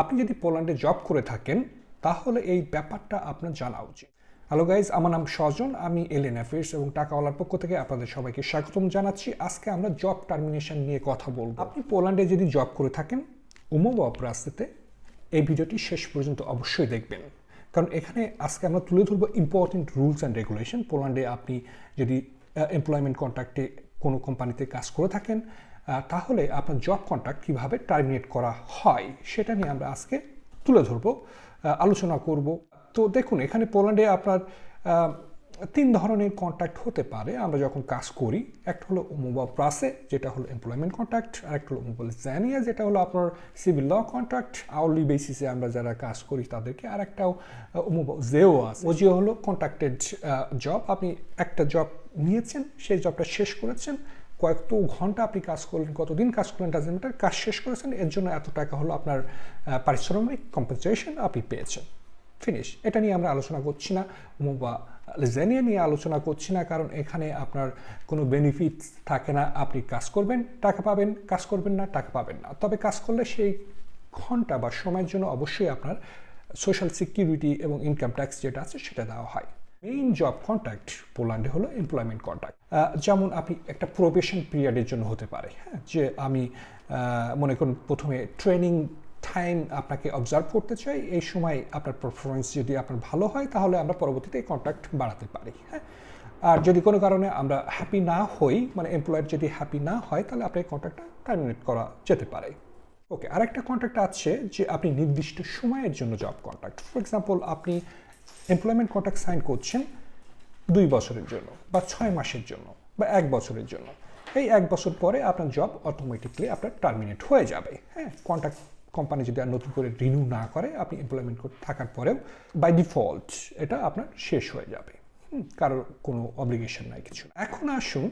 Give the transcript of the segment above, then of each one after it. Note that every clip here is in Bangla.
আপনি যদি পোল্যান্ডে জব করে থাকেন, তাহলে এই ব্যাপারটা আপনার জানা উচিত। হ্যালো গাইজ আমার নাম স্বজন আমি এলএন অ্যাফেয়ার্স এবং টাকাওয়ালার পক্ষ থেকে আপনাদের সবাইকে স্বাগতম জানাচ্ছি। আজকে আমরা জব টার্মিনেশন নিয়ে কথা বলব। আপনি পোল্যান্ডে যদি জব করে থাকেন উমোব অপরাস্তিতে এই ভিডিওটি শেষ পর্যন্ত অবশ্যই দেখবেন। কারণ এখানে আজকে আমরা তুলে ধরবো ইম্পর্টেন্ট রুলস অ্যান্ড রেগুলেশন পোল্যান্ডে আপনি যদি এমপ্লয়মেন্ট কন্ট্রাক্টে কোনো কোম্পানিতে কাজ করে থাকেন তাহলে আপনার জব কন্ট্রাক্ট কীভাবে টার্মিনেট করা হয় সেটা নিয়ে আমরা আজকে তুলে ধরবো আলোচনা করব। তো দেখুন, এখানে পোল্যান্ডে আপনার তিন ধরনের কন্ট্রাক্ট হতে পারে। আমরা যখন কাজ করি, একটা হলো মোবাইল প্রাসে যেটা হলো এমপ্লয়মেন্ট কন্ট্রাক্ট আর একটা হলো মোবাইল জ্যানিয়া যেটা হলো আপনার সিভিল ল কন্ট্রাক্ট আওয়ারলি বেসিসে আমরা যারা কাজ করি, তাদেরকে আর একটাও মোবাইল জেও আছে। ওজিও হলো কন্ট্রাক্টেড জব আপনি একটা জব নিয়েছেন, সেই জবটা শেষ করেছেন কয়েকটো ঘণ্টা আপনি কাজ করলেন, কতদিন কাজ করলেন ডাজেন্ট কাজ শেষ করেছেন, এর জন্য এত টাকা হলো আপনার পারিশ্রমিক কম্পেনসেশন আপনি পেয়েছেন। ফিনিশ এটা নিয়ে আমরা আলোচনা করছি না বা লেজানিয়া নিয়ে আলোচনা করছি না, কারণ এখানে আপনার কোনো বেনিফিট থাকে না, আপনি কাজ করবেন, টাকা পাবেন, কাজ করবেন না, টাকা পাবেন না। তবে কাজ করলে সেই ঘণ্টা বা সময়ের জন্য অবশ্যই আপনার সোশ্যাল সিকিউরিটি এবং ইনকাম ট্যাক্স যেটা আছে সেটা দেওয়া হয়। মেইন জব কন্ট্রাক্ট পোল্যান্ডে হলো এমপ্লয়মেন্ট কন্ট্রাক্ট যেমন আপনি একটা প্রোবেশন পিরিয়ডের জন্য হতে পারে হ্যাঁ? যে আমি মনে করুন প্রথমে ট্রেনিং টাইম আপনাকে অবজার্ভ করতে চাই, এই সময় আপনার পারফরমেন্স যদি আপনার ভালো হয়, তাহলে আমরা পরবর্তীতে কন্ট্রাক্ট বাড়াতে পারি হ্যাঁ? আর যদি কোনো কারণে আমরা হ্যাপি না হই মানে এমপ্লয়ার যদি হ্যাপি না হয়, তাহলে আপনার এই কন্ট্রাক্টটা টার্মিনেট করা যেতে পারে। ওকে আরেকটা কন্ট্রাক্ট আছে যে আপনি নির্দিষ্ট সময়ের জন্য জব কন্ট্রাক্ট ফর এক্সাম্পল আপনি এমপ্লয়মেন্ট কন্ট্রাক্ট সাইন করছেন দুই বছরের জন্য বা ছয় মাসের জন্য বা এক বছরের জন্য। এই এক বছর পরে আপনার জব অটোমেটিকলি আপনার টার্মিনেট হয়ে যাবে। হ্যাঁ কন্ট্রাক্ট কোম্পানি যদি আর নতুন করে রিনিউ না করে, আপনি এমপ্লয়মেন্ট থাকার পরেও বাই ডিফল্ট এটা আপনার শেষ হয়ে যাবে। কারোর কোনো অব্লিগেশন নাই কিছু। এখন আসুন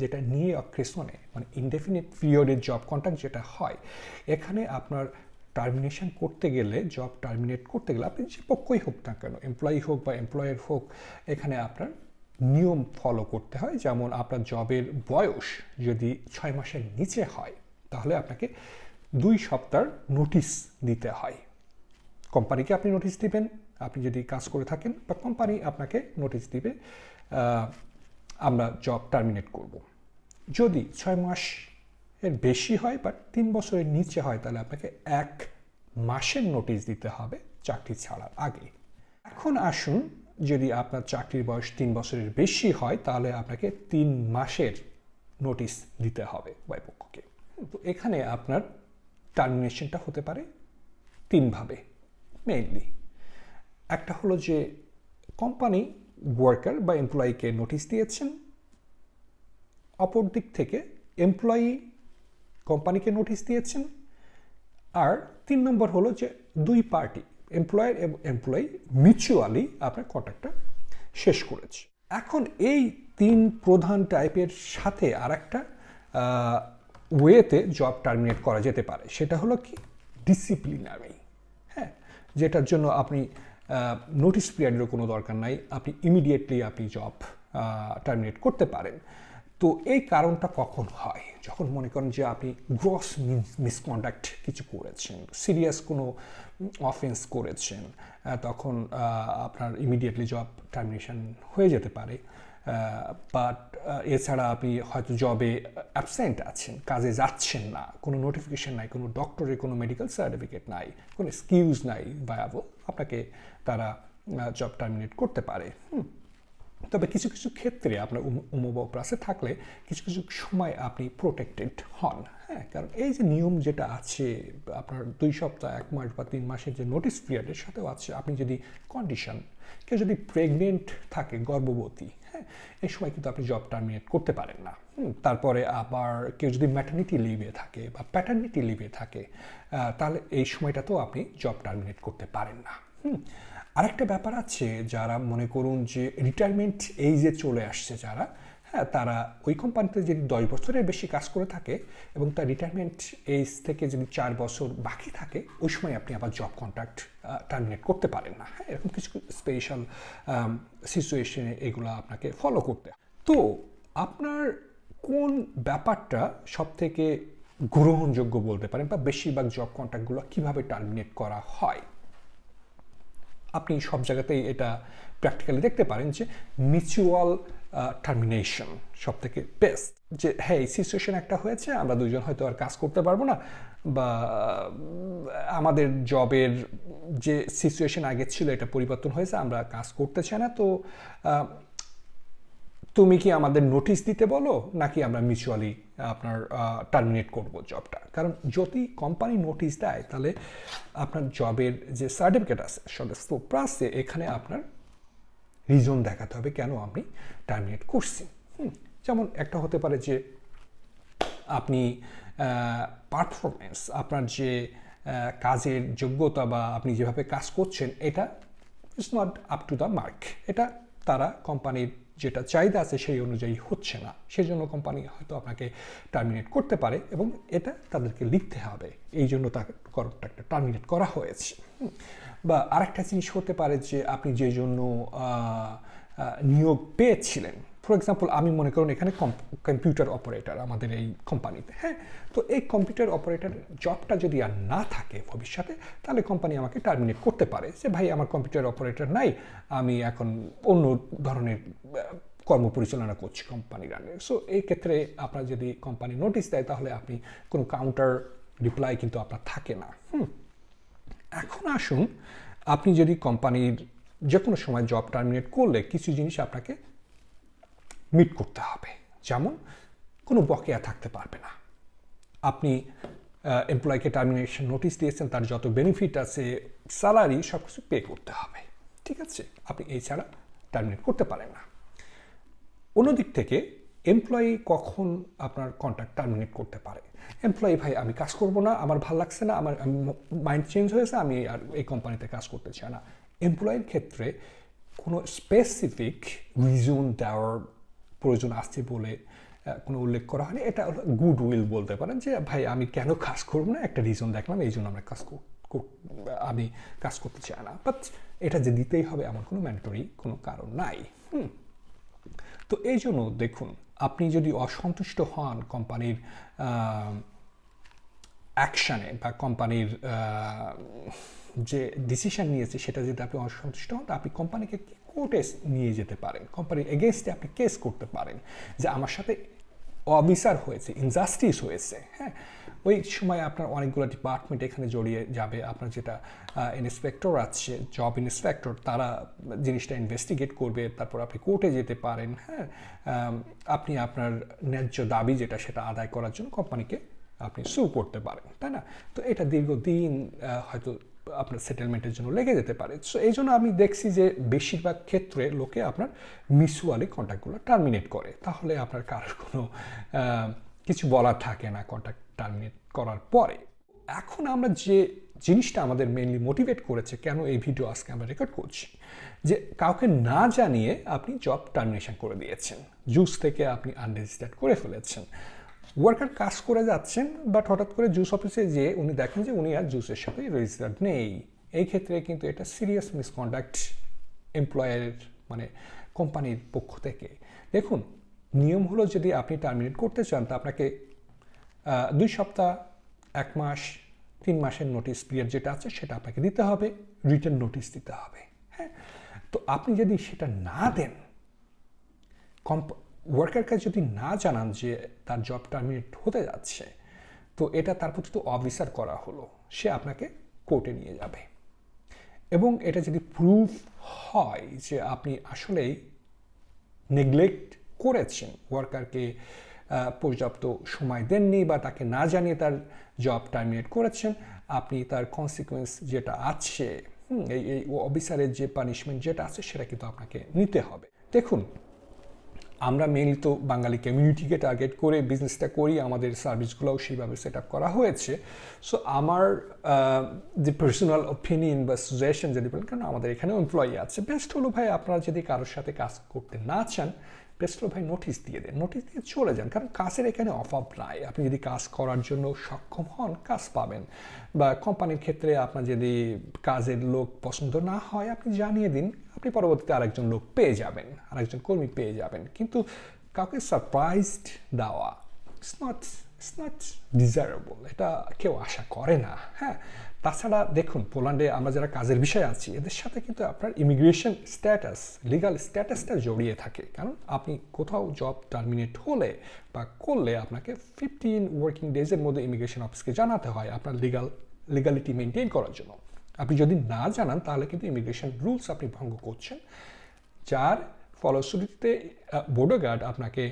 যেটা নিয়ে অক্রেশনে মানে ইনডেফিনিট পিরিয়ডের জব কন্ট্রাক্ট যেটা হয়, এখানে আপনার টার্মিনেশন করতে গেলে জব টার্মিনেট করতে গেলে আপনি যে পক্ষই হোক না কেন এমপ্লয়ি হোক বা এমপ্লয়ের হোক, এখানে আপনার নিয়ম ফলো করতে হয়। যেমন আপনার জবের বয়স যদি ছয় মাসের নিচে হয়, তাহলে আপনাকে দুই সপ্তাহ নোটিশ দিতে হয়। কোম্পানিকে আপনি নোটিশ দিবেন, আপনি যদি কাজ করে থাকেন, বা কোম্পানি আপনাকে নোটিশ দিবে আমরা জব টার্মিনেট করব। যদি ছয় মাস এর বেশি হয় বা তিন বছরের নিচে হয়, তাহলে আপনাকে এক মাসের নোটিশ দিতে হবে চাকরি ছাড়ার আগে এখন আসুন, যদি আপনার চাকরির বয়স তিন বছরের বেশি হয়, তাহলে আপনাকে তিন মাসের নোটিশ দিতে হবে উভয়পক্ষকে তো এখানে আপনার টার্মিনেশনটা হতে পারে তিনভাবে মেইনলি একটা হলো যে কোম্পানি ওয়ার্কার বা এমপ্লয়িকে নোটিশ দিয়েছেন, অপর দিক থেকে এমপ্লয়ি কোম্পানিকে নোটিশ দিয়েছেন। আর তিন নম্বর হলো যে দুই পার্টি এমপ্লয়ার এবং এমপ্লয়ি মিউচুয়ালি আপনার কন্ট্রাক্টটা শেষ করেছে। এখন এই তিন প্রধান টাইপের সাথে আর একটা ওয়েতে জব টার্মিনেট করা যেতে পারে। সেটা হলো কি? ডিসিপ্লিনারি হ্যাঁ যেটার জন্য আপনি নোটিশ পিরিয়ডেরও কোনো দরকার নাই। আপনি ইমিডিয়েটলি আপনি জব টার্মিনেট করতে পারেন। তো এই কারণটা কখন হয়? যখন মনে করেন যে আপনি গ্রস মিসকন্ডাক্ট কিছু করেছেন সিরিয়াস কোনো অফেন্স করেছেন তখন আপনার ইমিডিয়েটলি জব টার্মিনেশন হয়ে যেতে পারে বাট এছাড়া আপনি হয়তো জবে অ্যাবসেন্ট আছেন, কাজে যাচ্ছেন না, কোনো নোটিফিকেশান নাই, কোনো ডক্টরের কোনো মেডিকেল সার্টিফিকেট নাই, কোনো স্কিলস নাই ভায়াবল আপনাকে তারা জব টার্মিনেট করতে পারে। হুম। তবে কিছু কিছু ক্ষেত্রে আপনার উমব প্লাসে থাকলে কিছু কিছু সময় আপনি প্রোটেক্টেড হন হ্যাঁ? কারণ এই যে নিয়ম যেটা আছে, আপনার দুই সপ্তাহ, এক মাস বা তিন মাসের যে নোটিস পিরিয়ডের সাথেও আছে, আপনি যদি কন্ডিশন কেউ যদি প্রেগনেন্ট থাকে, গর্ভবতী হ্যাঁ? এই সময় কিন্তু আপনি জব টার্মিনেট করতে পারেন না। তারপরে আবার কেউ যদি ম্যাটার্নিটি লিভে থাকে বা প্যাটার্নিটি লিভে থাকে তাহলে এই সময়টাতেও আপনি জব টার্মিনেট করতে পারেন না। হুম আরেকটা ব্যাপার আছে যারা মনে করুন যে রিটায়ারমেন্ট এইজে চলে আসছে যারা হ্যাঁ তারা ওই কোম্পানিতে যদি দশ বছরের বেশি কাজ করে থাকে এবং তার রিটায়ারমেন্ট এজ থেকে যদি চার বছর বাকি থাকে, ওই সময় আপনি আবার জব কন্ট্রাক্ট টার্মিনেট করতে পারেন না হ্যাঁ এরকম কিছু স্পেশাল সিচুয়েশনে এগুলো আপনাকে ফলো করতে। তো আপনার কোন ব্যাপারটা সব থেকে গ্রহণযোগ্য বলতে পারেন বা বেশিরভাগ জব কন্ট্রাক্টগুলো কীভাবে টার্মিনেট করা হয় আপনি সব জায়গাতেই এটা প্র্যাকটিক্যালি দেখতে পারেন যে মিউচুয়াল টার্মিনেশন সব থেকে বেস্ট যে হ্যাঁ এই সিচুয়েশন একটা হয়েছে, আমরা দুজন হয়তো আর কাজ করতে পারব না বা আমাদের জবের যে সিচুয়েশন আগে ছিল, এটা পরিবর্তন হয়েছে, আমরা কাজ করতে চাই না, তো তুমি কি আমাদের নোটিশ দিতে বলো, নাকি আমরা মিউচুয়ালি আপনার টার্মিনেট করব জবটা কারণ যদি কোম্পানি নোটিশ দেয় তাহলে আপনার জবের যে সার্টিফিকেট আছে সদস্য প্লাসে এখানে আপনার রিজন দেখাতে হবে কেন আপনি টার্মিনেট করছি হুম, যেমন একটা হতে পারে যে আপনি পারফরমেন্স আপনার যে কাজের যোগ্যতা বা আপনি যেভাবে কাজ করছেন এটা it's not up to the mark এটা তারা কোম্পানির যেটা চাহিদা আছে সেই অনুযায়ী হচ্ছে না। সেই জন্য কোম্পানি হয়তো আপনাকে টার্মিনেট করতে পারে এবং এটা তাদেরকে লিখতে হবে। এই জন্য তাকে কন্ট্রাক্টটা টার্মিনেট করা হয়েছে। বা আরেকটা জিনিস হতে পারে যে আপনি যে জন্য নিয়োগ পেয়েছিলেন ফর এক্সাম্পল আমি মনে করুন এখানে কম্পিউটার অপারেটর আমাদের এই কোম্পানিতে হ্যাঁ? তো এই কম্পিউটার অপারেটর জবটা যদি আর না থাকে ভবিষ্যতে, তাহলে কোম্পানি আমাকে টার্মিনেট করতে পারে যে, ভাই, আমার কম্পিউটার অপারেটর নাই, আমি এখন অন্য ধরনের কর্ম পরিচালনা করছি কোম্পানির আন্ডারে সো এই ক্ষেত্রে আপনার যদি কোম্পানি নোটিশ দেয়, তাহলে আপনি কোনো কাউন্টার রিপ্লাই কিন্তু আপনার থাকে না। হুম। এখন আসুন, আপনি যদি কোম্পানির যে কোনো সময় জব টার্মিনেট করলে, কিছু জিনিস আপনাকে মিট করতে হবে। যেমন কোনো বকেয়া থাকতে পারবে না। আপনি এমপ্লয়কে টার্মিনেশন নোটিশ দিয়েছেন, তার যত বেনিফিট আছে স্যালারি সব কিছু পে করতে হবে। ঠিক আছে? আপনি এই ছাড়া টার্মিনেট করতে পারেন না। অন্যদিক থেকে এমপ্লয়ি কখন আপনার কন্ট্রাক্ট টার্মিনেট করতে পারে? এমপ্লয়ি ভাই, আমি কাজ করব না, আমার ভালো লাগছে না, আমার মাইন্ড চেঞ্জ হয়েছে, আমি আর এই কোম্পানিতে কাজ করতে চাই না। এমপ্লয়ের ক্ষেত্রে কোনো স্পেসিফিক রিজন দেওয়ার প্রয়োজন আসছে বলে কোনো উল্লেখ করা হয়নি। এটা গুড উইল বলতে পারেন যে, ভাই, আমি কেন কাজ করব না? একটা রিজন দেখলাম, এই জন্য আমরা কাজ আমি কাজ করতে চাই না। বাট এটা যে দিতেই হবে এমন কোনো ম্যান্ডেটরি কোনো কারণ নাই। হুম। তো এই জন্য দেখুন, আপনি যদি অসন্তুষ্ট হন কোম্পানির অ্যাকশানে বা কোম্পানির যে ডিসিশন নিয়েছে সেটা যদি আপনি অসন্তুষ্ট হন, তা আপনি কোম্পানিকে কোর্টে নিয়ে যেতে পারেন। কোম্পানির এগেনস্টে আপনি কেস করতে পারেন। যে আমার সাথে অবিচার হয়েছে ইনজাস্টিস হয়েছে হ্যাঁ? ওই সময় আপনার অনেকগুলো ডিপার্টমেন্ট এখানে জড়িয়ে যাবে। আপনার যেটা ইন্সপেক্টর আছে জব ইন্সপেক্টর তারা জিনিসটা ইনভেস্টিগেট করবে। তারপর আপনি কোর্টে যেতে পারেন হ্যাঁ? আপনি আপনার ন্যায্য দাবি যেটা, সেটা আদায় করার জন্য কোম্পানিকে আপনি সু করতে পারেন, তাই না? তো এটা দীর্ঘদিন হয়তো আপনার সেটেলমেন্টের জন্য লেগে যেতে পারে। সো এই জন্য আমি দেখছি যে বেশিরভাগ ক্ষেত্রে লোকে আপনার মিসুয়ালি কন্ট্যাক্টগুলো টার্মিনেট করে। তাহলে আপনার কারোর কোনো কিছু বলার থাকে না কন্ট্যাক্ট টার্মিনেট করার পরে। এখন আমরা যে জিনিসটা আমাদের মেনলি মোটিভেট করেছে, কেন এই ভিডিও আজকে আমরা রেকর্ড করছি? যে কাউকে না জানিয়ে আপনি জব টার্মিনেশন করে দিয়েছেন। জুস থেকে আপনি আনরেজিস্টার্ড করে ফেলেছেন। ওয়ার্কার কাজ করে যাচ্ছেন বাট হঠাৎ করে জুস অফিসে যেয়ে উনি দেখেন যে উনি আর জুসের সাথে রেজিস্টার্ড নেই। এই ক্ষেত্রে কিন্তু এটা সিরিয়াস মিসকন্ডাক্ট এমপ্লয়ারের মানে কোম্পানির পক্ষ থেকে। দেখুন, নিয়ম হলো যদি আপনি টার্মিনেট করতে চান, তা আপনাকে দুই সপ্তাহ, এক মাস, তিন মাসের নোটিস পিরিয়ড যেটা আছে সেটা আপনাকে দিতে হবে রিটার্ন নোটিস দিতে হবে হ্যাঁ? তো আপনি যদি সেটা না দেন কম্প ওয়ার্কারকে যদি না জানান যে তার জব টার্মিনেট হতে যাচ্ছে, তো এটা তার প্রতি তো অবিচার করা হলো। সে আপনাকে কোর্টে নিয়ে যাবে। এবং এটা যদি প্রুফ হয় যে আপনি আসলেই নেগলেক্ট করেছেন ওয়ার্কারকে পর্যাপ্ত সময় দেননি বা তাকে না জানিয়ে তার জব টার্মিনেট করেছেন, আপনি তার কনসিকুয়েন্স যেটা আছে এই এই অফিসারের যে পানিশমেন্ট যেটা আছে, সেটা কিন্তু আপনাকে নিতে হবে। দেখুন আমরা মেনলি তো বাঙালি কমিউনিটিকে টার্গেট করে বিজনেসটা করি, আমাদের সার্ভিসগুলোও সেইভাবে সেট আপ করা হয়েছে। সো আমার যে পার্সোনাল ওপিনিয়ন বা সাজেশন যদি বলেন কারণ আমাদের এখানেও এমপ্লয়ি আছে? বেস্ট হলো ভাই, আপনারা যদি কারোর সাথে কাজ করতে না চান বেস্ট ভাই নোটিশ দিয়ে দেন। নোটিশ দিয়ে চলে যান, কারণ কাজের এখানে অভাব নাই। আপনি যদি কাজ করার জন্য সক্ষম হন, কাজ পাবেন। বা কোম্পানির ক্ষেত্রে আপনার যদি কাজের লোক পছন্দ না হয়, আপনি জানিয়ে দিন, আপনি পরবর্তীতে আরেকজন লোক পেয়ে যাবেন, আরেকজন কর্মী পেয়ে যাবেন। কিন্তু কাউকে সারপ্রাইজড দেওয়া it's not it's not desirable এটা কেউ আশা করে না হ্যাঁ? তাছাড়া দেখুন, পোল্যান্ডে আমরা যারা কাজের বিষয়ে আছি, এদের সাথে কিন্তু আপনার ইমিগ্রেশন স্ট্যাটাস লিগাল স্ট্যাটাসটা জড়িয়ে থাকে। কারণ আপনি কোথাও জব টার্মিনেট হলে বা করলে আপনাকে ফিফটিন ওয়ার্কিং ডেজের মধ্যে ইমিগ্রেশন অফিসকে জানাতে হয় আপনার লিগাল লিগালিটি মেনটেন করার জন্য। আপনি যদি না জানান, তাহলে কিন্তু ইমিগ্রেশন রুলস আপনি ভঙ্গ করছেন, যার ফলশ্রুতিতে বোর্ডো গার্ড আপনাকে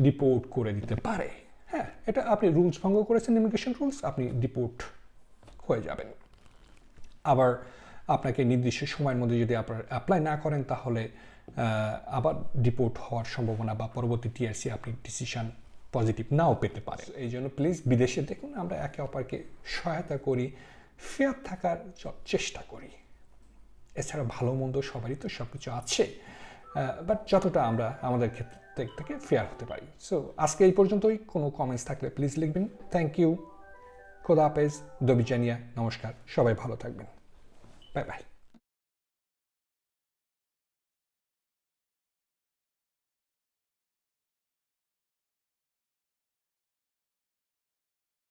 ডিপোর্ট করে দিতে পারে। হ্যাঁ এটা আপনি রুলস ভঙ্গ করেছেন ইমিগ্রেশন রুলস আপনি ডিপোর্ট হয়ে যাবেন। আবার আপনাকে নির্দিষ্ট সময়ের মধ্যে যদি আপনার অ্যাপ্লাই না করেন, তাহলে আবার ডিপোর্ট হওয়ার সম্ভাবনা বা পরবর্তী টিআরসি আপনি ডিসিশন পজিটিভ নাও পেতে পারে এই জন্য প্লিজ বিদেশে দেখুন, আমরা একে অপরকে সহায়তা করি ফেয়ার থাকার চেষ্টা করি। এছাড়া ভালো মন্দ সবারই তো সব কিছু আছে। বাট যতটা আমরা আমাদের ক্ষেত্রে থেকে ফেয়ার হতে পারি। সো আজকে এই পর্যন্তই। কোনো কমেন্টস থাকলে প্লিজ লিখবেন। থ্যাংক ইউ খোদা হাফেজ। দবিজানিয়া নমস্কার। সবাই ভালো থাকবেন। Bye bye